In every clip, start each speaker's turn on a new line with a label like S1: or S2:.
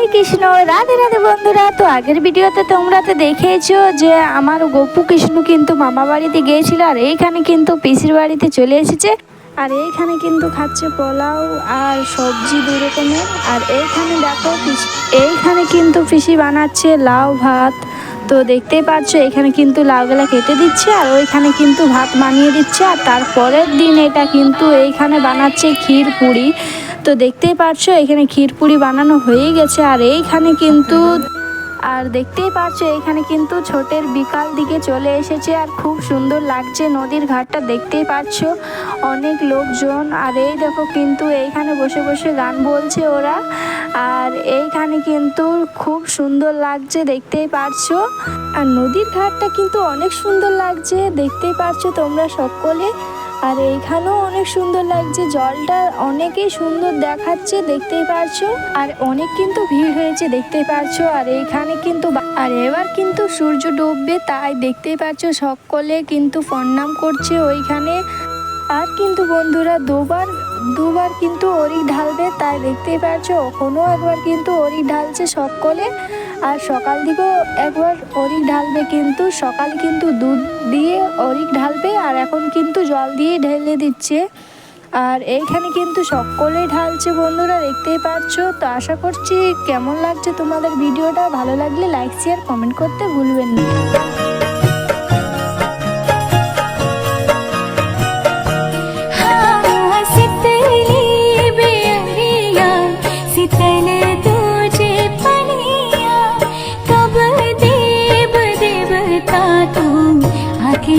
S1: হরে কৃষ্ণ, রাধে রাধে বন্ধুরা। তো আগের ভিডিওতে তোমরা তো দেখেছ যে আমার গপু কৃষ্ণ কিন্তু মামা বাড়িতে গিয়েছিল আর এইখানে কিন্তু পিসির বাড়িতে চলে এসেছে। আর এইখানে কিন্তু খাচ্ছে পোলাও আর সবজি দু রকমের আর এইখানে দেখো এইখানে কিন্তু পিসি বানাচ্ছে লাউ ভাত। তো দেখতেই পাচ্ছ এখানে কিন্তু লাউগুলা কেটে দিচ্ছে আর ওইখানে কিন্তু ভাত বানিয়ে দিচ্ছে। আর তারপরের দিন এটা কিন্তু এইখানে বানাচ্ছে ক্ষীর পুরি। তো দেখতেই পাচ্ছো এখানে ক্ষীরপুরি বানানো হয়ে গেছে, আর এইখানে কিন্তু, আর দেখতেই পাচ্ছো এখানে কিন্তু ছোটের বিকাল দিকে চলে এসেছে, আর খুব সুন্দর লাগছে নদীর ঘাটটা, দেখতেই পাচ্ছো অনেক লোকজন, আর এই দেখো কিন্তু এইখানে বসে বসে গান বলছে ওরা, আর এইখানে কিন্তু খুব সুন্দর লাগছে, দেখতেই পারছ, আর নদীর ঘাটটা কিন্তু অনেক সুন্দর লাগছে, দেখতেই পারছ তোমরা সকলে আর এইখানেও অনেক সুন্দর লাগছে। জলটা অনেকই সুন্দর দেখাচ্ছে, দেখতেই পারছ। আর অনেক কিন্তু ভিড় হয়েছে, দেখতেই পারছ। আর এইখানে কিন্তু আর এবার কিন্তু সূর্য ডুববে, তাই দেখতেই পারছ সকলে কিন্তু প্রণাম করছে ওইখানে। আর কিন্তু বন্ধুরা, দুবার দুবার কিন্তু অরিক ঢালবে, তাই দেখতেই পারছ। ওখানেও একবার কিন্তু অরিক ঢালছে সকলে। আর সকাল দিকেও একবার অরিক ঢালবে কিন্তু, সকাল কিন্তু দুধ দিয়ে অরিক ঢালবে আর এখন কিন্তু জল দিয়ে ঢেলে দিচ্ছে। আর এইখানে কিন্তু সকলেই ঢালছে বন্ধুরা, দেখতেই পাচ্ছ। তো আশা করছি কেমন লাগছে তোমাদের ভিডিওটা? ভালো লাগলে লাইক শেয়ার কমেন্ট করতে ভুলবেন না।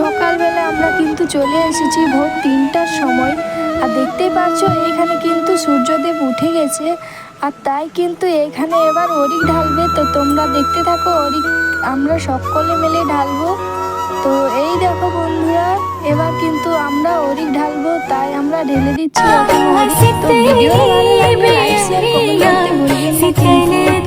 S1: সকালবেলা আমরা কিন্তু চলে এসেছি ভোর তিনটার সময়। আর দেখতেই পাচ্ছ এখানে কিন্তু সূর্যদেব উঠে গেছে। আর তাই কিন্তু এখানে এবার অরিক ঢালবে। তো তোমরা দেখতে থাকো অরিক আমরা সকলে মিলে ঢালবো। তো এই দেখো বন্ধুরা এবার কিন্তু আমরা অরিক ঢালবো তাই আমরা ঢেলে দিচ্ছি। তো ভিডিওটা ভালো লাগলে লাইক শেয়ার কমেন্ট করতে ভুলবেন না। কিন্তু।